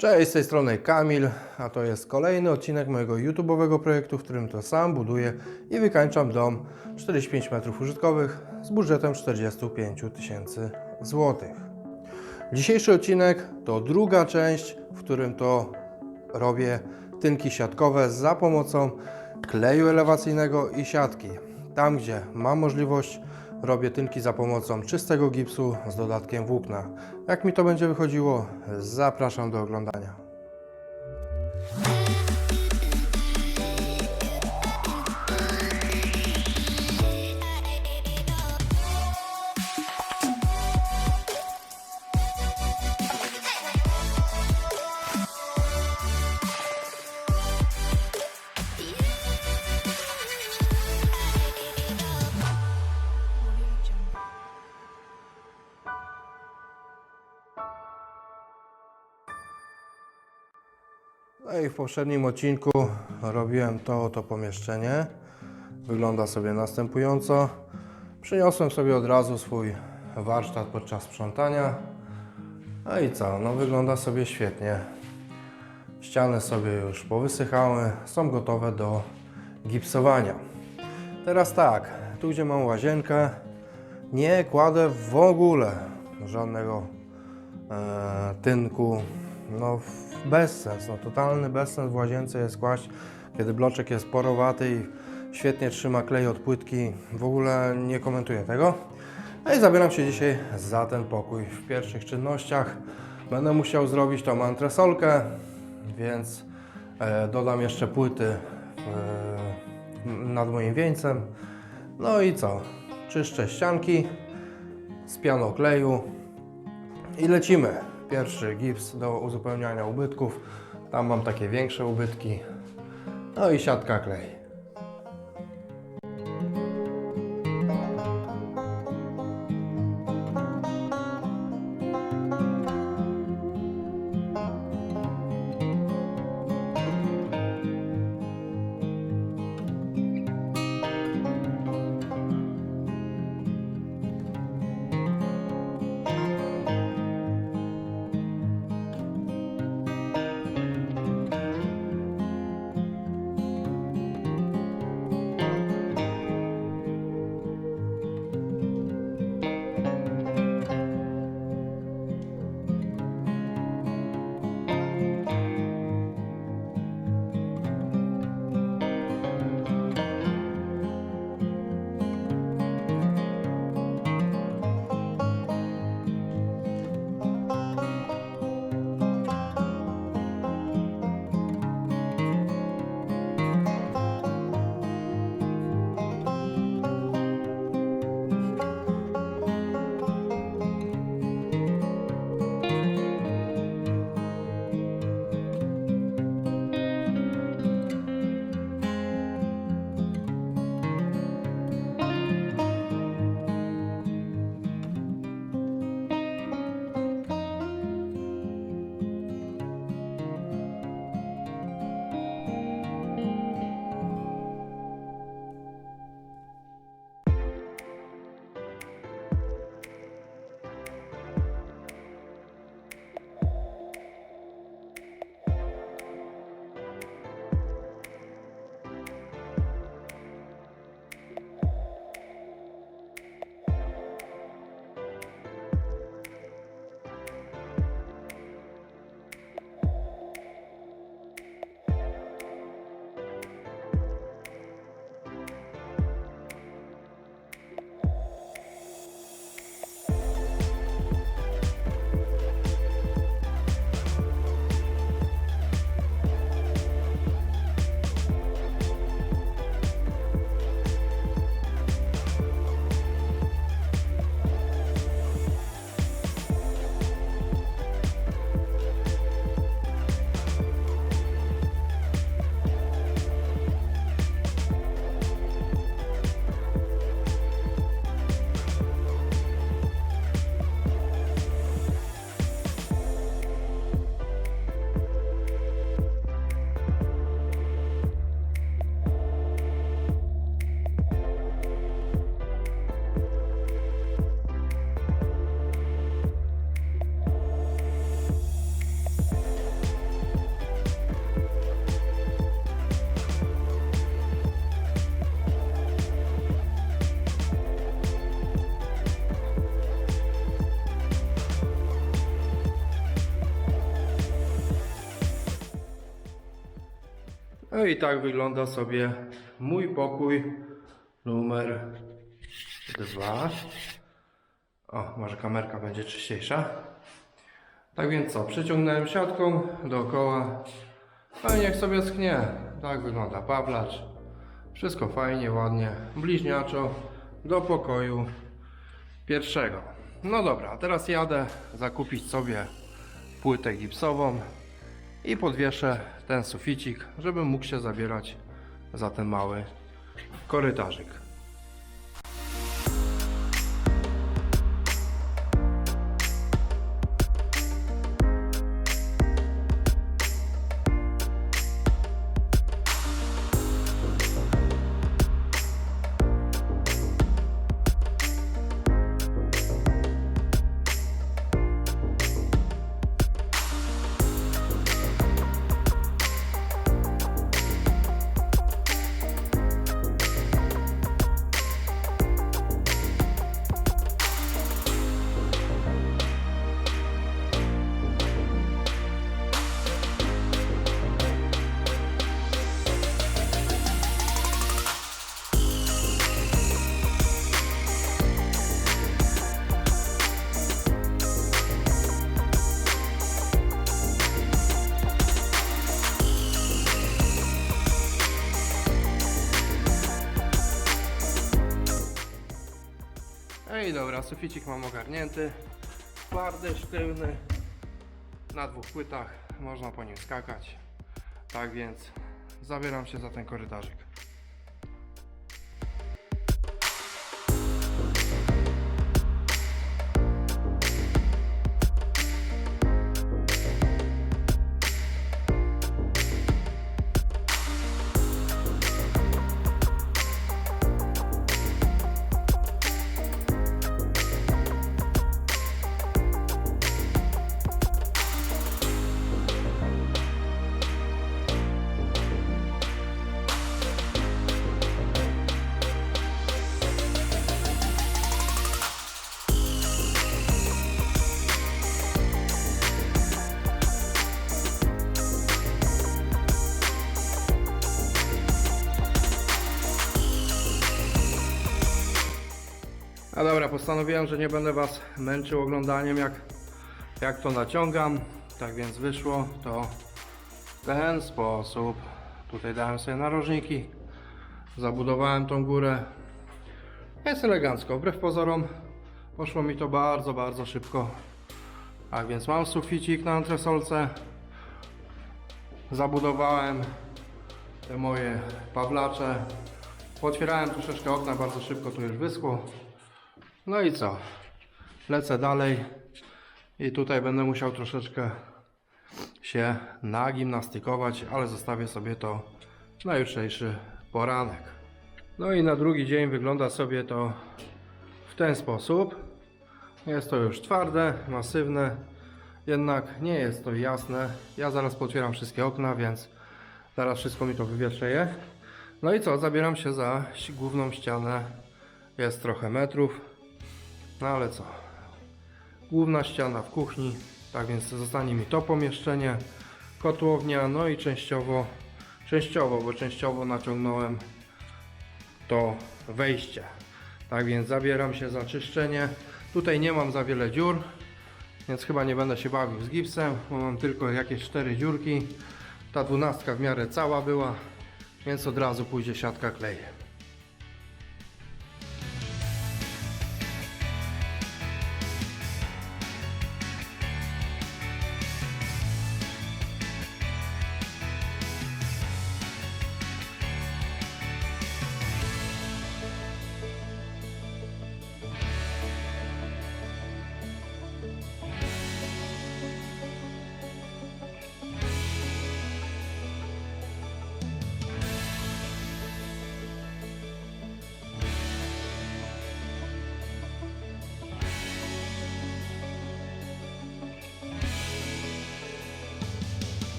Cześć, z tej strony Kamil, a to jest kolejny odcinek mojego YouTube'owego projektu, w którym to sam buduję i wykańczam dom 45 metrów użytkowych z budżetem 45 tysięcy złotych. Dzisiejszy odcinek to druga część, w którym to robię tynki siatkowe za pomocą kleju elewacyjnego i siatki. Tam, gdzie mam możliwość, robię tynki za pomocą czystego gipsu z dodatkiem włókna. Jak mi to będzie wychodziło, zapraszam do oglądania. No i w poprzednim odcinku robiłem to oto pomieszczenie. Wygląda sobie następująco. Przyniosłem sobie od razu swój warsztat podczas sprzątania. No i co? No wygląda sobie świetnie. Ściany sobie już powysychały, są gotowe do gipsowania. Teraz tak, tu gdzie mam łazienkę, nie kładę w ogóle żadnego e, tynku. No bezsens, no totalny bezsens w łazience jest kłaść, kiedy bloczek jest porowaty i świetnie trzyma klej od płytki. W ogóle nie komentuję tego. No i zabieram się dzisiaj za ten pokój. W pierwszych czynnościach będę musiał zrobić tą antresolkę, więc e, dodam jeszcze płyty e, nad moim wieńcem. No i co? Czyszczę ścianki z pianą kleju i lecimy. Pierwszy gips do uzupełniania ubytków. Tam mam takie większe ubytki. No i siatka klej. No i tak wygląda sobie mój pokój numer dwa. O, może kamerka będzie czyściejsza. Tak więc co, przyciągnąłem siatką dookoła. No i niech sobie schnie. Tak wygląda pawlacz. Wszystko fajnie, ładnie, bliźniaczo do pokoju pierwszego. No dobra, teraz jadę zakupić sobie płytę gipsową i podwieszę ten suficik, żeby mógł się zabierać za ten mały korytarzyk. Ej, dobra, suficik mam ogarnięty. Twardy, sztywny. Na dwóch płytach można po nim skakać. Tak więc zabieram się za ten korytarzyk. Postanowiłem, że nie będę Was męczył oglądaniem jak, jak to naciągam. Tak więc wyszło to w ten sposób. Tutaj dałem sobie narożniki. Zabudowałem tą górę. Jest elegancko. Wbrew pozorom poszło mi to bardzo, bardzo szybko. Tak więc mam suficik na antresolce. Zabudowałem te moje pawlacze. Otwierałem troszeczkę okna, bardzo szybko tu już wyschło. No i co? Lecę dalej i tutaj będę musiał troszeczkę się nagimnastykować, ale zostawię sobie to na jutrzejszy poranek. No i na drugi dzień wygląda sobie to w ten sposób. Jest to już twarde, masywne, jednak nie jest to jasne. Ja zaraz potwieram wszystkie okna, więc zaraz wszystko mi to wywietrzeje. No i co? Zabieram się za główną ścianę. Jest trochę metrów. No ale co? Główna ściana w kuchni, tak więc zostanie mi to pomieszczenie, kotłownia, no i częściowo, częściowo, bo częściowo naciągnąłem to wejście. Tak więc zabieram się za czyszczenie. Tutaj nie mam za wiele dziur, więc chyba nie będę się bawił z gipsem, bo mam tylko jakieś cztery dziurki. Ta dwunastka w miarę cała była, więc od razu pójdzie siatka kleje.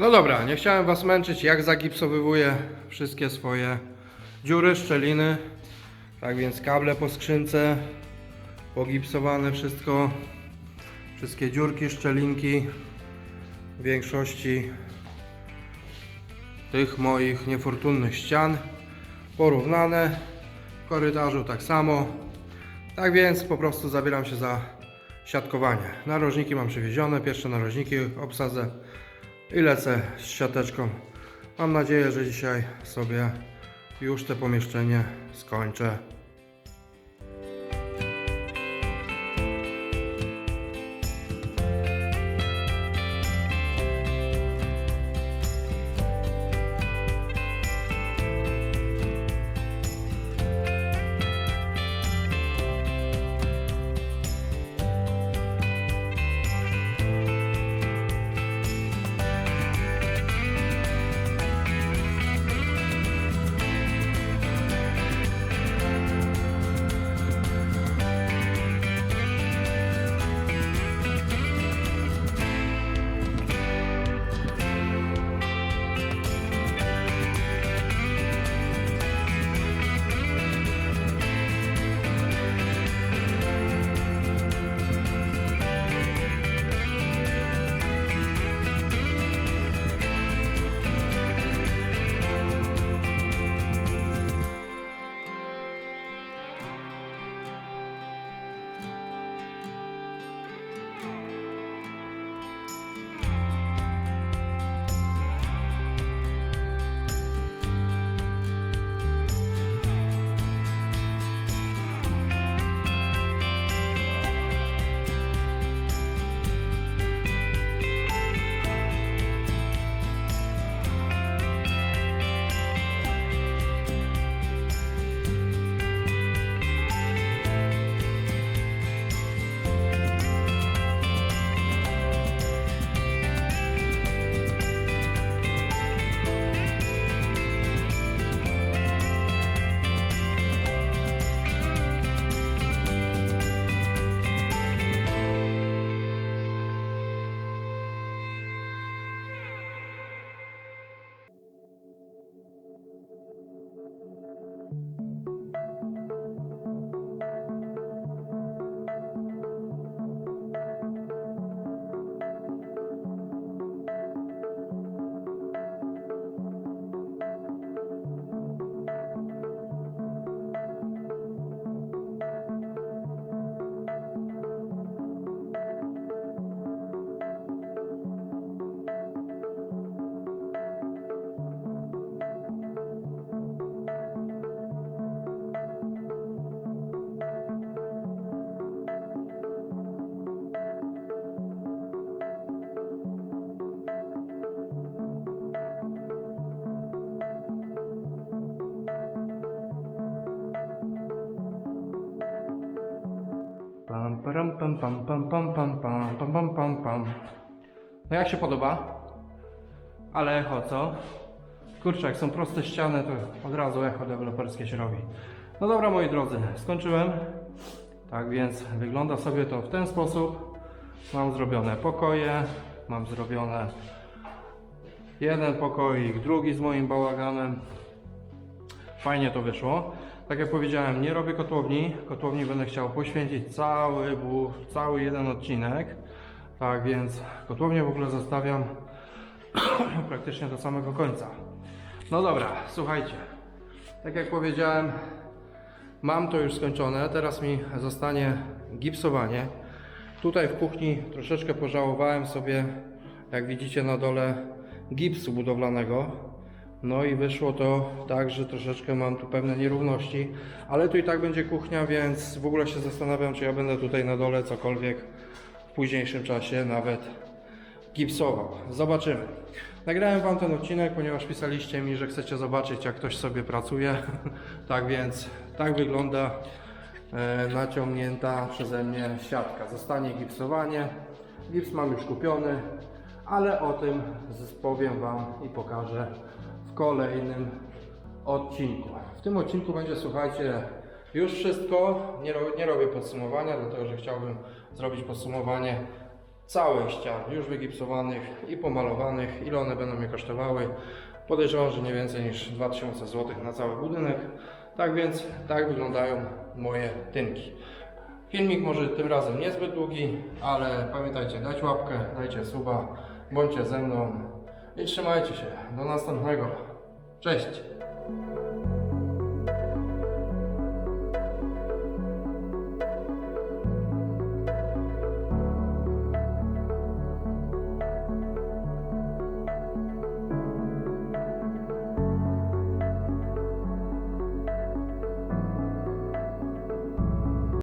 No dobra, nie chciałem Was męczyć, jak zagipsowywuję wszystkie swoje dziury, szczeliny. Tak więc kable po skrzynce, pogipsowane wszystko, wszystkie dziurki, szczelinki, w większości tych moich niefortunnych ścian porównane, w korytarzu tak samo. Tak więc po prostu zabieram się za siatkowanie. Narożniki mam przywiezione, pierwsze narożniki obsadzę i lecę z siateczką. Mam nadzieję, że dzisiaj sobie już te pomieszczenie skończę. Pam, pam, pam, pam, pam, pam, pam, pam, pam. No jak się podoba? Ale echo, co? Kurczę, jak są proste ściany, to od razu echo deweloperskie się robi. No dobra, moi drodzy, skończyłem. Tak więc wygląda sobie to w ten sposób. Mam zrobione pokoje, mam zrobione jeden pokoik, drugi z moim bałaganem. Fajnie to wyszło. Tak jak powiedziałem, nie robię kotłowni. Kotłowni będę chciał poświęcić cały, cały jeden odcinek. Tak więc kotłownię w ogóle zostawiam praktycznie do samego końca. No dobra, słuchajcie. Tak jak powiedziałem, mam to już skończone. Teraz mi zostanie gipsowanie. Tutaj w kuchni troszeczkę pożałowałem sobie, jak widzicie na dole, gipsu budowlanego. No i wyszło to tak, że troszeczkę mam tu pewne nierówności, ale tu i tak będzie kuchnia, więc w ogóle się zastanawiam, czy ja będę tutaj na dole cokolwiek w późniejszym czasie nawet gipsował. Zobaczymy. Nagrałem Wam ten odcinek, ponieważ pisaliście mi, że chcecie zobaczyć, jak ktoś sobie pracuje. tak więc tak wygląda e, naciągnięta przeze mnie siatka. Zostanie gipsowanie. Gips mam już kupiony, ale o tym powiem Wam i pokażę kolejnym odcinku. W tym odcinku będzie, słuchajcie, już wszystko. Nie, nie robię podsumowania, dlatego że chciałbym zrobić podsumowanie całych ścian, już wygipsowanych i pomalowanych. Ile one będą mnie kosztowały? Podejrzewam, że nie więcej niż 2000 zł na cały budynek. Tak więc, tak wyglądają moje tynki. Filmik może tym razem niezbyt długi, ale pamiętajcie, dać łapkę, dajcie suba, bądźcie ze mną i trzymajcie się. Do następnego. Cześć!